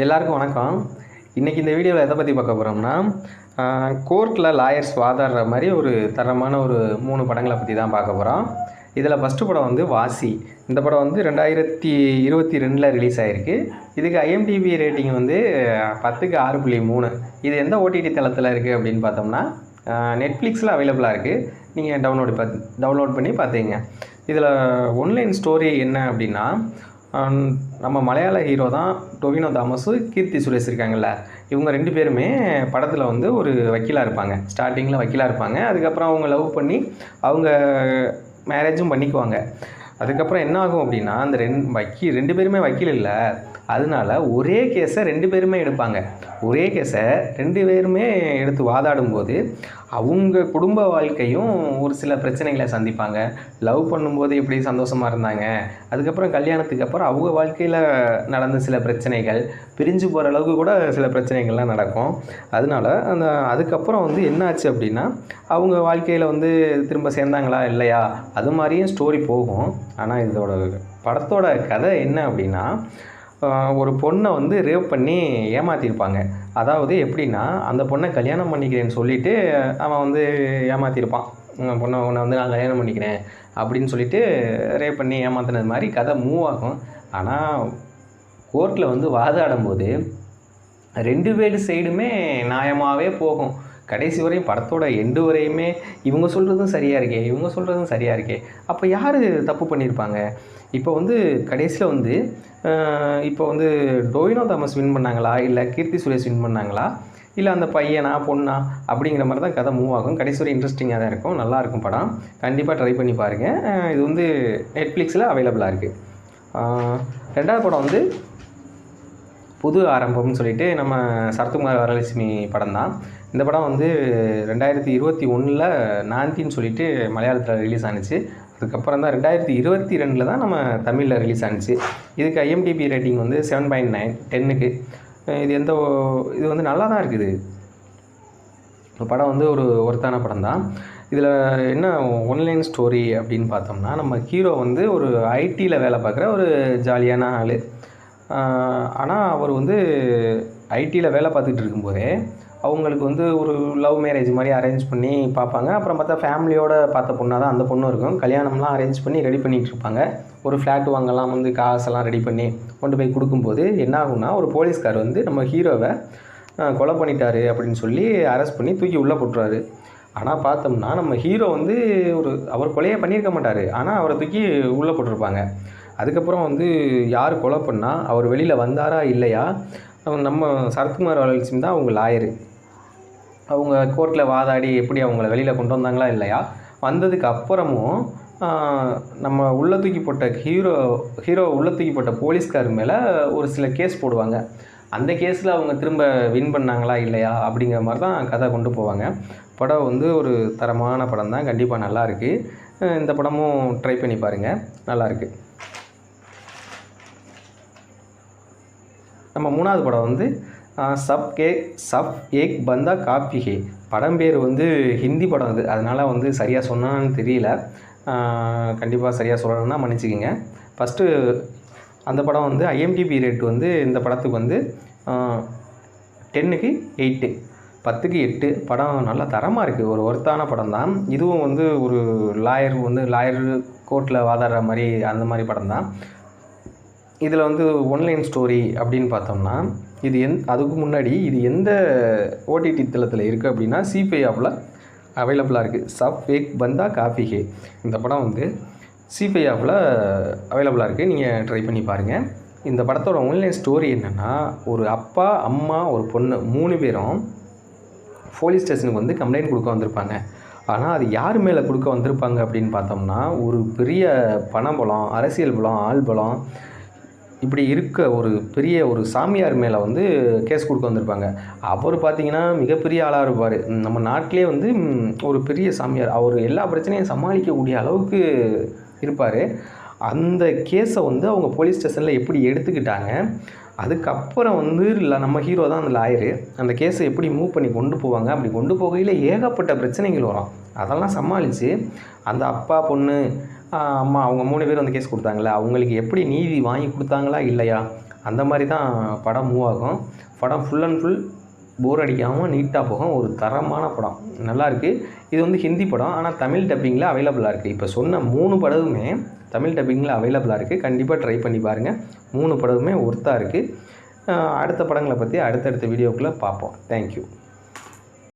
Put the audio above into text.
எல்லாருக்கும் வணக்கம். இன்றைக்கி இந்த வீடியோவில் எதை பற்றி பார்க்க போகிறோம்னா கோர்ட்டில் லாயர்ஸ் வாதாடுற மாதிரி ஒரு தரமான ஒரு மூணு படங்களை பற்றி தான் பார்க்க போகிறோம் இதில் ஃபஸ்ட்டு படம் வந்து வாசி. இந்த படம் வந்து ரெண்டாயிரத்தி இருபத்தி ரெண்டில் ரிலீஸ் ஆகிருக்கு இதுக்கு ஐஎம்டிபி ரேட்டிங் வந்து பத்துக்கு ஆறு புள்ளி மூணு. இது எந்த ஓடிடி தளத்தில் இருக்குது அப்படின்னு பார்த்தோம்னா நெட்ஃப்ளிக்ஸில் அவைலபிளாக இருக்குது நீங்கள் டவுன்லோடு பார்த்து டவுன்லோட் பண்ணி பார்த்துங்க இதில் ஒன்லைன் ஸ்டோரி என்ன அப்படின்னா நம்ம மலையாள ஹீரோ தான் டொவினோ தாமஸு கீர்த்தி சுரேஷ் இருக்காங்கல்ல. இவங்க ரெண்டு பேருமே படத்தில் வந்து ஒரு வக்கீலாக இருப்பாங்க. ஸ்டார்டிங்கில் வக்கீலாக இருப்பாங்க. அதுக்கப்புறம் அவங்க லவ் பண்ணி அவங்க மேரேஜும் பண்ணிக்குவாங்க. அதுக்கப்புறம் என்ன ஆகும் அப்படின்னா அந்த ரெண் வக்கீல் ரெண்டு பேருமே வக்கீல் இல்லை. அதனால ஒரே கேஸை ரெண்டு பேருமே எடுப்பாங்க. ஒரே கேஸை ரெண்டு பேருமே எடுத்து வாதாடும் போது அவங்க குடும்ப வாழ்க்கையும் ஒரு சில பிரச்சனைகளை சந்திப்பாங்க. லவ் பண்ணும்போது எப்படி சந்தோஷமாக இருந்தாங்க அதுக்கப்புறம் கல்யாணத்துக்கு அப்புறம் அவங்க வாழ்க்கையில் நடந்த சில பிரச்சனைகள் பிரிஞ்சு போகிற அளவுக்கு கூட சில பிரச்சனைகள்லாம் நடக்கும். அதனால அந்த அதுக்கப்புறம் வந்து என்னாச்சு அப்படின்னா அவங்க வாழ்க்கையில் வந்து திரும்ப சேர்ந்தாங்களா இல்லையா அது மாதிரியும் ஸ்டோரி போகும். ஆனால் இதோட படத்தோட கதை என்ன அப்படின்னா ஒரு பொண்ணை வந்து ரேப் பண்ணி ஏமாற்றிருப்பாங்க அதாவது எப்படின்னா அந்த பொண்ணை கல்யாணம் பண்ணிக்கிறேன்னு சொல்லிட்டு அவன் வந்து ஏமாற்றிருப்பான் பொண்ணை உன்னை வந்து நான் கல்யாணம் பண்ணிக்கிறேன் அப்படின்னு சொல்லிட்டு ரேப் பண்ணி ஏமாத்தினது மாதிரி கதை மூவ் ஆகும். ஆனால் கோர்ட்டில் வந்து வாதாடும் போது ரெண்டு பேர் சைடுமே நியாயமாகவே போகும். கடைசி வரையும் படத்தோட எண்டு வரையுமே இவங்க சொல்கிறதும் சரியாக இருக்கே இவங்க சொல்கிறதும் சரியாக இருக்கே. அப்போ யார் தப்பு பண்ணியிருப்பாங்க இப்போ வந்து கடைசியில் வந்து இப்போ வந்து டோயினோ தாமஸ் வின் பண்ணாங்களா? இல்லை கீர்த்தி சுரேஷ் வின் பண்ணாங்களா? இல்லை அந்த பையனா பொண்ணா? அப்படிங்கிற மாதிரி தான் கதை மூவ் ஆகும். கடைசி வரை இன்ட்ரெஸ்டிங்காக தான் இருக்கும். நல்லா இருக்கும் படம். கண்டிப்பாக ட்ரை பண்ணி பாருங்கள் இது வந்து நெட்ஃப்ளிக்ஸில் அவைலபிளாக இருக்குது ரெண்டாவது படம் வந்து புது ஆரம்பம்னு சொல்லிட்டு நம்ம சரத்குமார் வரலட்சுமி படம் தான் இந்த படம் வந்து ரெண்டாயிரத்தி இருபத்தி ஒன்றில் நாந்தின்னு சொல்லிட்டு மலையாளத்தில் ரிலீஸ் ஆனுச்சு. அதுக்கப்புறம் தான் ரெண்டாயிரத்தி இருபத்தி ரெண்டில் தான் நம்ம தமிழில் ரிலீஸ் ஆனுச்சு. இதுக்கு ஐஎம்டிபி ரேட்டிங் வந்து செவன் பாயிண்ட் நைன் டென்னுக்கு இது எந்த இது வந்து நல்லா தான் இருக்குது படம் வந்து ஒரு ஒருத்தான படம் தான் இதில் என்ன ஒன்லைன் ஸ்டோரி அப்படின்னு பார்த்தோம்னா நம்ம ஹீரோ வந்து ஒரு ஐடியில் வேலை பார்க்குற ஒரு ஜாலியான ஆள். ஆனால் அவர் வந்து ஐடியில் வேலை பார்த்துட்டு இருக்கும்போதே அவங்களுக்கு வந்து ஒரு லவ் மேரேஜ் மாதிரி அரேஞ்ச் பண்ணி பார்ப்பாங்க. அப்புறம் பார்த்தா ஃபேமிலியோட பார்த்த பொண்ணாக தான் அந்த பொண்ணும் இருக்கும். கல்யாணம்லாம் அரேஞ்ச் பண்ணி ரெடி பண்ணிகிட்டு இருப்பாங்க. ஒரு ஃப்ளாட் வாங்கலாம் வந்து காசெல்லாம் ரெடி பண்ணி கொண்டு போய் கொடுக்கும்போது என்ன ஆகும்னா ஒரு போலீஸ்கார் வந்து நம்ம ஹீரோவை கொலை பண்ணிட்டாரு அப்படின்னு சொல்லி அரெஸ்ட் பண்ணி தூக்கி உள்ளே போட்டுருவாரு. ஆனால் பார்த்தோம்னா நம்ம ஹீரோ வந்து ஒரு அவர் கொலையே பண்ணியிருக்க மாட்டார். ஆனால் அவரை தூக்கி உள்ளே போட்டிருப்பாங்க. அதுக்கப்புறம் வந்து யார் கொலை பண்ணால் அவர் வெளியில் வந்தாரா இல்லையா? நம்ம சரத்குமார் வளர்ச்சி தான் அவங்க லாயரு அவங்க கோர்ட்டில் வாதாடி எப்படி அவங்கள வெளியில் கொண்டு வந்தாங்களா இல்லையா? வந்ததுக்கு அப்புறமும் நம்ம உள்ள தூக்கி போட்ட ஹீரோ ஹீரோ உள்ள தூக்கி போட்ட போலீஸ்கார் மேலே ஒரு சில கேஸ் போடுவாங்க. அந்த கேஸில் அவங்க திரும்ப வின் பண்ணாங்களா இல்லையா? அப்படிங்கிற மாதிரி தான் கதை கொண்டு போவாங்க. படம் வந்து ஒரு தரமான படம் தான். கண்டிப்பாக நல்லாயிருக்கு இந்த படமும் ட்ரை பண்ணி பாருங்கள் நல்லாயிருக்கு நம்ம மூணாவது படம் வந்து சப் கே சப் ஏக் பந்தா காப்பி ஹே. படம் பேர் வந்து ஹிந்தி படம் அது. அதனால் வந்து சரியாக சொன்னான்னு தெரியல. கண்டிப்பாக சரியாக சொல்லணும்னா மன்னிச்சிக்கிங்க. ஃபஸ்ட்டு அந்த படம் வந்து ஐஎம்டிபி ரேட் வந்து இந்த படத்துக்கு வந்து டென்னுக்கு எயிட்டு பத்துக்கு எட்டு. படம் நல்லா தரமாக இருக்குது ஒரு ஒர்த்தான படம் தான். இதுவும் வந்து ஒரு லாயர் வந்து லாயர் கோர்ட்டில் வாதாடுற மாதிரி அந்த மாதிரி படம் தான். இதில் வந்து ஒன்லைன் ஸ்டோரி அப்படின்னு பார்த்தோம்னா இது எந் அதுக்கு முன்னாடி இது எந்த ஓடிடி தளத்தில் இருக்குது அப்படின்னா சிபிஐ ஆப்பில் அவைலபிளாக இருக்குது சப் வேக் பந்தா காஃபி ஹே இந்த படம் வந்து சிபிஐ ஆப்பில் அவைலபிளாக இருக்குது நீங்கள் ட்ரை பண்ணி பாருங்கள் இந்த படத்தோட ஒன்லைன் ஸ்டோரி என்னென்னா ஒரு அப்பா அம்மா ஒரு பொண்ணு மூணு பேரும் போலீஸ் ஸ்டேஷனுக்கு வந்து கம்ப்ளைண்ட் கொடுக்க வந்திருப்பாங்க. ஆனால் அது யார் மேலே கொடுக்க வந்திருப்பாங்க அப்படின்னு பார்த்தோம்னா ஒரு பெரிய பணபலம் அரசியல் பலம் ஆள் பலம் இப்படி இருக்க ஒரு பெரிய ஒரு சாமியார் மேலே வந்து கேஸ் கொடுக்க வந்திருப்பாங்க. அவர் பார்த்திங்கன்னா மிகப்பெரிய ஆளாக இருப்பார். நம்ம நாட்டிலே வந்து ஒரு பெரிய சாமியார். அவர் எல்லா பிரச்சனையும் சமாளிக்கக்கூடிய அளவுக்கு இருப்பார். அந்த கேஸை வந்து அவங்க போலீஸ் ஸ்டேஷனில் எப்படி எடுத்துக்கிட்டாங்க? அதுக்கப்புறம் வந்து இல்லை நம்ம ஹீரோ தான் அந்த லாயரு அந்த கேஸை எப்படி மூவ் பண்ணி கொண்டு போவாங்க? அப்படி கொண்டு போகையில் ஏகப்பட்ட பிரச்சனைகள் வரும். அதெல்லாம் சமாளித்து அந்த அப்பா பொண்ணு அம்மா அவங்க மூணு பேர் அந்த கேஸ் கொடுத்தாங்களே அவங்களுக்கு எப்படி நீதி வாங்கி கொடுத்தாங்களா இல்லையா? அந்த மாதிரி தான் படம் மூவ் ஆகும். படம் ஃபுல் அண்ட் ஃபுல் போர் அடிக்காமல் நீட்டாக போகும். ஒரு தரமான படம். நல்லாயிருக்கு இது வந்து ஹிந்தி படம். ஆனால் தமிழ் டப்பிங்கில் அவைலபிளாக இருக்குது இப்போ சொன்ன மூணு படமுமே தமிழ் டப்பிங்கில் அவைலபிளாக இருக்குது கண்டிப்பாக ட்ரை பண்ணி பாருங்கள் மூணு படமுமே ஒர்த்தாக இருக்குது அடுத்த படங்களை பற்றி அடுத்தடுத்த வீடியோக்குள்ளே பார்ப்போம். தேங்க்யூ